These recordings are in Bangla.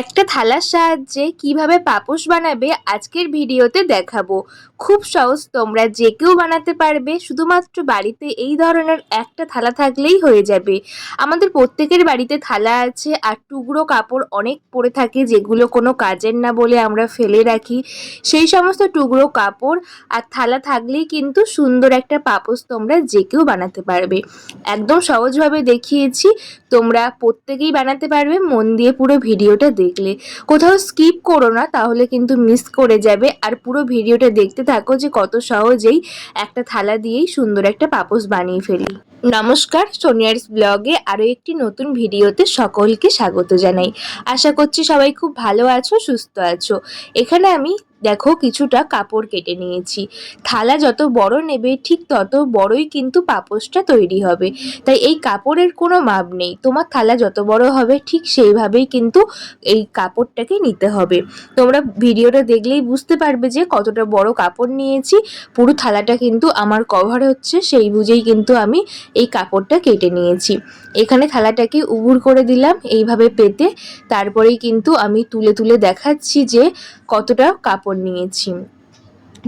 একটা থালার সাহায্যে কীভাবে পাপোশ বানাবে আজকের ভিডিওতে দেখাবো। খুব সহজ, তোমরা যে কেউ বানাতে পারবে, শুধুমাত্র বাড়িতে এই ধরনের একটা থালা থাকলেই হয়ে যাবে। আমাদের প্রত্যেকের বাড়িতে থালা আছে, আর টুকরো কাপড় অনেক পড়ে থাকে যেগুলো কোনো কাজের না বলে আমরা ফেলে রাখি। সেই সমস্ত টুকরো কাপড় আর থালা থাকলেই কিন্তু সুন্দর একটা পাপোশ তোমরা যে কেউ বানাতে পারবে। একদম সহজভাবে দেখিয়েছি, তোমরা প্রত্যেকেই বানাতে পারবে, মন দিয়ে পুরো ভিডিওটা দেখলে। কোথাও স্কিপ করো না, তাহলে কিন্তু মিস করে যাবে। আর পুরো ভিডিওটা দেখতে থাকো যে কত সহজেই একটা থালা দিয়েই সুন্দর একটা পাপোশ বানিয়ে ফেলি। নমস্কার সোনিয়ার্স ব্লগে আরও একটি নতুন ভিডিওতে সকলকে স্বাগত জানাই। আশা করছি সবাই খুব ভালো আছো, সুস্থ আছো। এখানে আমি দেখো কিছুটা কাপড় কেটে নিয়েছি। থালা যত বড় নেবে, ঠিক তত বড়ই কিন্তু পাপোশটা তৈরি হবে। তাই এই কাপড়ের কোনো মাপ নেই। তোমার থালা যত বড় হবে, ঠিক সেইভাবেই কিন্তু এই কাপড়টাকে নিতে হবে। তোমরা ভিডিওটা দেখলেই বুঝতে পারবে যে কতটা বড় কাপড় নিয়েছি। পুরো থালাটা কিন্তু আমার কভার হচ্ছে, সেই বুঝেই কিন্তু আমি এই কাপড়টা কেটে নিয়েছি। এখানে থালাটাকে উবুর করে দিলাম এইভাবে পেতে। তারপরেই কিন্তু আমি তুলে তুলে দেখাচ্ছি যে কতটা কাপড় নিয়েছি।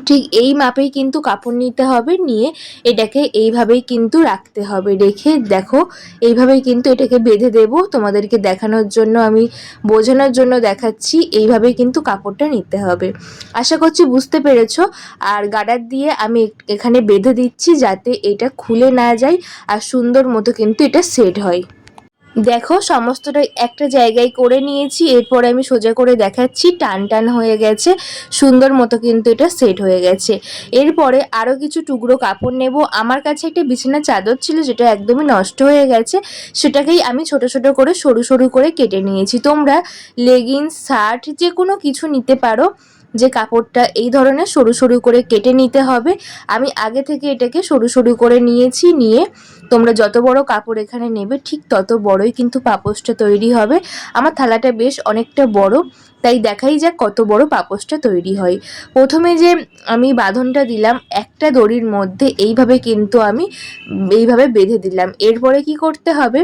ঠিক এই মাপেই কিন্তু কাপড় নিতে হবে, নিয়ে এটাকে এইভাবেই কিন্তু রাখতে হবে। রেখে দেখো, এইভাবেই কিন্তু এটাকে বেঁধে দেব। তোমাদেরকে দেখানোর জন্য আমি, বোঝানোর জন্য দেখাচ্ছি, এইভাবেই কিন্তু কাপড়টা নিতে হবে। আশা করছি বুঝতে পেরেছ। আর গাডার দিয়ে আমি এখানে বেঁধে দিচ্ছি যাতে এটা খুলে না যায় আর সুন্দর মতো কিন্তু এটা সেট হয়। দেখো, সমস্তটা একটা জায়গায় করে নিয়েছি, এরপরে আমি সোজা করে দেখাচ্ছি, টান টান হয়ে গেছে, সুন্দর মতো কিন্তু এটা সেট হয়ে গেছে। এরপরে আরও কিছু টুকরো কাপড় নেব। আমার কাছে একটা বিছানা চাদর ছিল, যেটা একদমই নষ্ট হয়ে গেছে। সেটাকেই আমি ছোট ছোট করে, সরু সরু করে কেটে নিয়েছি। তোমরা লেগিংস শার্ট যে কোনো কিছু নিতে পারো। যে কাপড়টা এই ধরনের সরু সরু করে কেটে নিতে হবে। আমি আগে থেকে এটাকে সরু সরু করে নিয়েছি, নিয়ে তোমরা যত বড় কাপড় এখানে নেবে ঠিক তত বড়ই কিন্তু পাপোশটা তৈরি হবে। আমার থালাটা বেশ অনেকটা বড়, তাই দেখাই যাক কত বড় পাপোশটা তৈরি হয়। প্রথমে যে আমি বাঁধনটা দিলাম, একটা দড়ির মধ্যে এইভাবে কিন্তু আমি, এইভাবে বেঁধে দিলাম। এরপরে কি করতে হবে?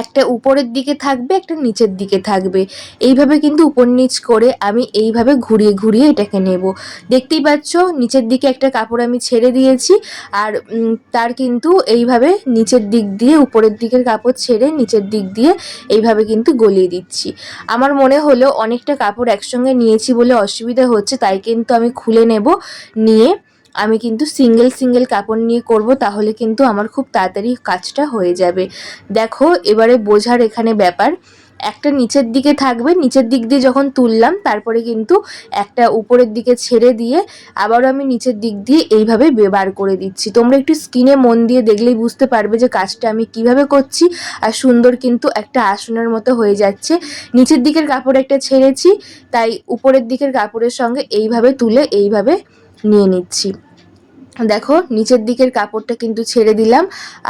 একটা উপরের দিকে থাকবে, একটা নিচের দিকে থাকবে। এইভাবে কিন্তু উপর নিচ করে আমি এইভাবে ঘুরিয়ে ঘুরিয়ে এটাকে নেব। দেখতেই পাচ্ছ, নিচের দিকে একটা কাপড় আমি ছেড়ে দিয়েছি আর তার কিন্তু এইভাবে নিচের দিক দিয়ে উপরের দিকের কাপড় ছেড়ে নিচের দিক দিয়ে এইভাবে কিন্তু গলিয়ে দিচ্ছি। আমার মনে হলো অনেকটা কাপড় একসঙ্গে নিয়েছি বলে অসুবিধা হচ্ছে, তাই কিন্তু আমি খুলে নেব, নিয়ে আমি কিন্তু সিঙ্গেল সিঙ্গেল কাপড় নিয়ে করব, তাহলে কিন্তু আমার খুব তাড়াতাড়ি কাজটা হয়ে যাবে। দেখো, এবারে বোঝার এখানে ব্যাপার। একটা নিচের দিকে থাকবে, নিচের দিক দিয়ে যখন তুললাম, তারপরে কিন্তু একটা উপরের দিকে ছেড়ে দিয়ে আবারও আমি নিচের দিক দিয়ে এইভাবে বার করে দিচ্ছি। তোমরা একটু স্কিনে মন দিয়ে দেখলেই বুঝতে পারবে যে কাজটা আমি কীভাবে করছি, আর সুন্দর কিন্তু একটা আসনের মতো হয়ে যাচ্ছে। নিচের দিকের কাপড় একটা ছেড়েছি, তাই উপরের দিকের কাপড়ের সঙ্গে এইভাবে তুলে এইভাবে নিয়ে নিচ্ছি। দেখো, নিচের দিকের কাপড়টা কিন্তু ছেড়ে দিলাম,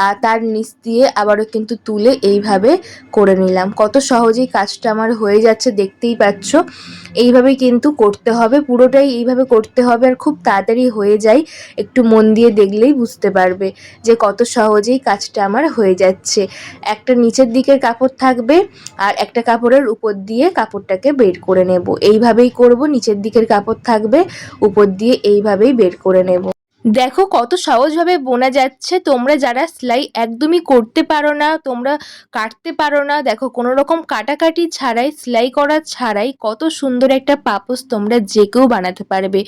আর তার নিচ দিয়ে আবারও কিন্তু তুলে এইভাবে করে নিলাম। কত সহজেই কাজটা আমার হয়ে যাচ্ছে, দেখতেই পাচ্ছ। এইভাবেই কিন্তু করতে হবে, পুরোটাই এইভাবে করতে হবে আর খুব তাড়াতাড়ি হয়ে যায়। একটু মন দিয়ে দেখলেই বুঝতে পারবে যে কত সহজেই কাজটা আমার হয়ে যাচ্ছে। একটা নিচের দিকের কাপড় থাকবে আর একটা কাপড়ের উপর দিয়ে কাপড়টাকে বের করে নেব। এইভাবেই করব, নিচের দিকের কাপড় থাকবে, উপর দিয়ে এইভাবেই বের করে নেব। দেখো কত সহজভাবে বোনা যাচ্ছে, তোমরা যারা সেলাই একদমই করতে পারো না, তোমরা কাটতে পারো না, দেখো কোনো রকম কাটাকাটি ছাড়াই, সেলাই করা ছাড়াই কত সুন্দর একটা পাপোস তোমরা যে কেউ বানাতে পারবে।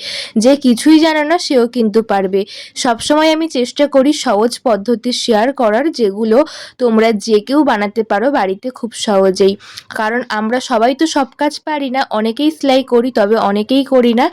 যে কিছুই জানো না সেও কিন্তু পারবে। সবসময় আমি চেষ্টা করি সহজ পদ্ধতি শেয়ার করার, যেগুলো তোমরা যে কেউ বানাতে পারো বাড়িতে খুব সহজেই। কারণ আমরা সবাই তো সব কাজ পারি না, অনেকেই সেলাই করি তবে অনেকেই করি না,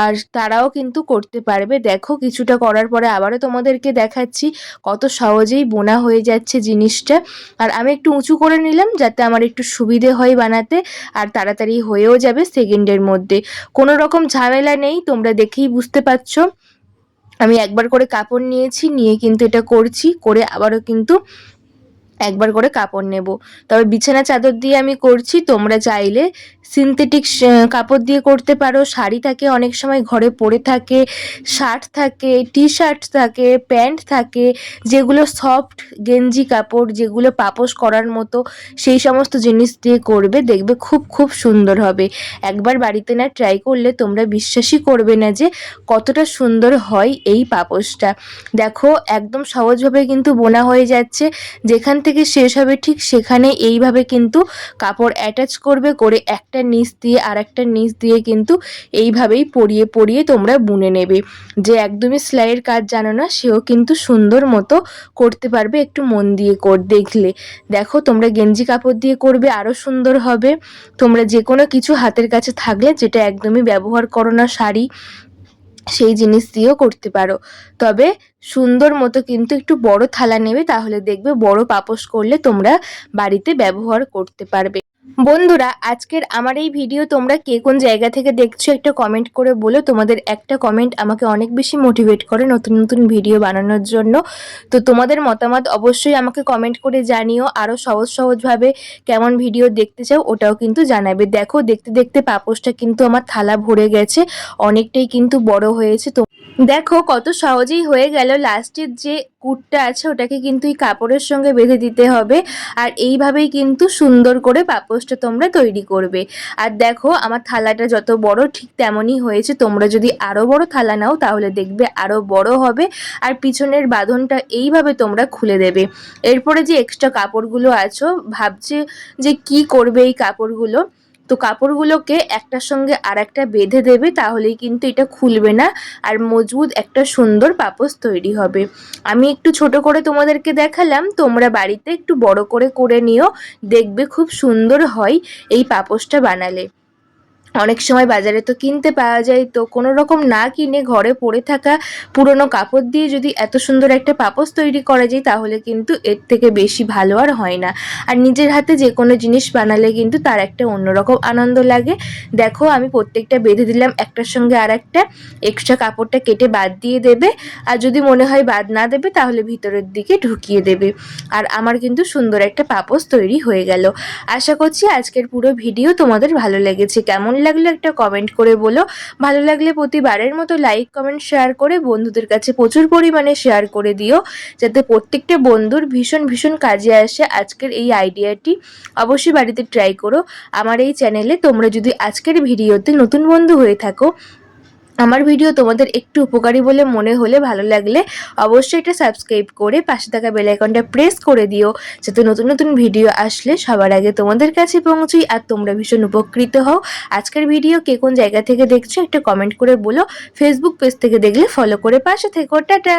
আর তারাও কিন্তু করতে পারবে। দেখো কিছু কিছুটা করার পরে আবারও তোমাদেরকে দেখাচ্ছি কত সহজেই বোনা হয়ে যাচ্ছে জিনিসটা। আর আমি একটু উঁচু করে নিলাম যাতে আমার একটু সুবিধে হয় বানাতে আর তাড়াতাড়ি হয়েও যাবে সেকেন্ডের মধ্যে। কোনো রকম ঝামেলা নেই, তোমরা দেখেই বুঝতে পারছ। আমি একবার করে কাপড় নিয়েছি, নিয়ে কিন্তু এটা করছি, করে আবারও কিন্তু একবার করে কাপড় নেব। তবে বিছানা চাদর দিয়ে আমি করছি, তোমরা চাইলে সিনথেটিক কাপড় দিয়ে করতে পারো। শাড়ি থাকে অনেক সময় ঘরে পরে থাকে, শার্ট থাকে টি শার্ট থাকে, প্যান্ট থাকে, যেগুলো সফট গেঞ্জি কাপড়, যেগুলো পাপোশ করার মতো, সেই সমস্ত জিনিস দিয়ে করবে, দেখবে খুব খুব সুন্দর হবে। একবার বাড়িতে না ট্রাই করলে তোমরা বিশ্বাসই করবে না যে কতটা সুন্দর হয় এই পাপোশটা। দেখো, একদম সহজভাবে কিন্তু বোনা হয়ে যাচ্ছে। যেখান থেকে শেষ হবে, ঠিক সেখানে এইভাবে কিন্তু কাপড় অ্যাটাচ করবে করে একটা নিচ দিয়ে আর একটা নিচ দিয়ে কিন্তু এইভাবেই পরিয়ে পরিয়ে তোমরা বুনে নেবে। যে একদমই সেলাইয়ের কাজ জানো না, সেও কিন্তু সুন্দর মতো করতে পারবে একটু মন দিয়ে কর, দেখলে। দেখো তোমরা গেঞ্জি কাপড় দিয়ে করবে আরও সুন্দর হবে। তোমরা যে কোনো কিছু হাতের কাছে থাকলে যেটা একদমই ব্যবহার করো না শাড়ি, সেই জিনিস দিয়েও করতে পারো। তবে সুন্দর মতো কিন্তু একটু বড় থালা নেবে, তাহলে দেখবে বড় পাপোশ করলে তোমরা বাড়িতে ব্যবহার করতে পারবে। বন্ধুরা, আজকের আমার এই ভিডিও তোমরা কে কোন জায়গা থেকে দেখছ একটা কমেন্ট করে বলো। তোমাদের একটা কমেন্ট আমাকে অনেক বেশি মোটিভেট করে নতুন নতুন ভিডিও বানানোর জন্য। তো তোমাদের মতামত অবশ্যই আমাকে কমেন্ট করে জানিও। আরও সহজ সহজভাবে কেমন ভিডিও দেখতে চাও ওটাও কিন্তু জানাবে। দেখো, দেখতে দেখতে পাপোশটা কিন্তু আমার থালা ভরে গেছে। অনেকটাই কিন্তু বড় হয়েছে। দেখো, কত সহজেই হয়ে গেল লাস্টের যে কুটটা আছে, ওটাকে কিন্তু এই কাপড়ের সঙ্গে বেঁধে দিতে হবে। আর এইভাবেই কিন্তু সুন্দর করে পাপোশটা তোমরা তৈরি করবে। আর দেখো, আমার থালাটা যত বড়, ঠিক তেমনই হয়েছে। তোমরা যদি আরও বড় থালা নাও, তাহলে দেখবে আরও বড় হবে। আর পিছনের বাঁধনটা এইভাবে তোমরা খুলে দেবে। এরপরে যে এক্সট্রা কাপড়গুলো আছো, ভাবছে যে কি করবে এই কাপড়গুলো? তো কাপড়গুলোকে একটার সঙ্গে আর একটা বেঁধে দেবে, তাহলেই কিন্তু এটা খুলবে না আর মজবুত একটা সুন্দর পাপোস তৈরি হবে। আমি একটু ছোট করে তোমাদেরকে দেখালাম, তোমরা বাড়িতে একটু বড় করে করে নিও, দেখবে খুব সুন্দর হয় এই পাপোসটা বানালে। অনেক সময় বাজারে তো কিনতে পাওয়া যায়, তো কোনো রকম না কিনে ঘরে পড়ে থাকা পুরনো কাপড় দিয়ে যদি এত সুন্দর একটা পাপোস তৈরি করা যায়, তাহলে কিন্তু এর থেকে বেশি ভালো আর হয় না। আর নিজের হাতে যে কোনো জিনিস বানালে কিন্তু তার একটা অন্যরকম আনন্দ লাগে। দেখো, আমি প্রত্যেকটা বেঁধে দিলাম, একটার সঙ্গে আর একটা এক্সট্রা কাপড়টা কেটে বাদ দিয়ে দেবে। আর যদি মনে হয় বাদ না দেবে, তাহলে ভিতরের দিকে ঢুকিয়ে দেবে। আর আমার কিন্তু সুন্দর একটা পাপোস তৈরি হয়ে গেল। আশা করছি আজকের পুরো ভিডিও তোমাদের ভালো লেগেছে। কেমন লাগল একটা কমেন্ট করে বলো। ভালো লাগলে প্রতিবারের মতো লাইক কমেন্ট শেয়ার করে বন্ধুদের কাছে প্রচুর পরিমাণে শেয়ার করে দিও। যাতে প্রত্যেকটা বন্ধুর ভীষণ ভীষণ কাজে আসে আজকের এই আইডিয়াটি অবশ্যই বাড়িতে ট্রাই করো। আমার এই চ্যানেলে তোমরা যদি আজকের ভিডিওতে নতুন বন্ধু হয়ে থাকো আমার ভিডিও তোমাদের একটু উপকারী বলে মনে হলে ভালো লাগলে অবশ্যই এটা সাবস্ক্রাইব করে পাশে থাকা বেলাইকনটা প্রেস করে দিও, যাতে নতুন নতুন ভিডিও আসলে সবার আগে তোমাদের কাছে পৌঁছই আর তোমরা ভীষণ উপকৃত হও। আজকের ভিডিও কে কোন জায়গা থেকে দেখছ একটা কমেন্ট করে বলো। ফেসবুক পেজ থেকে দেখলে ফলো করে পাশে থেকো। টাটা!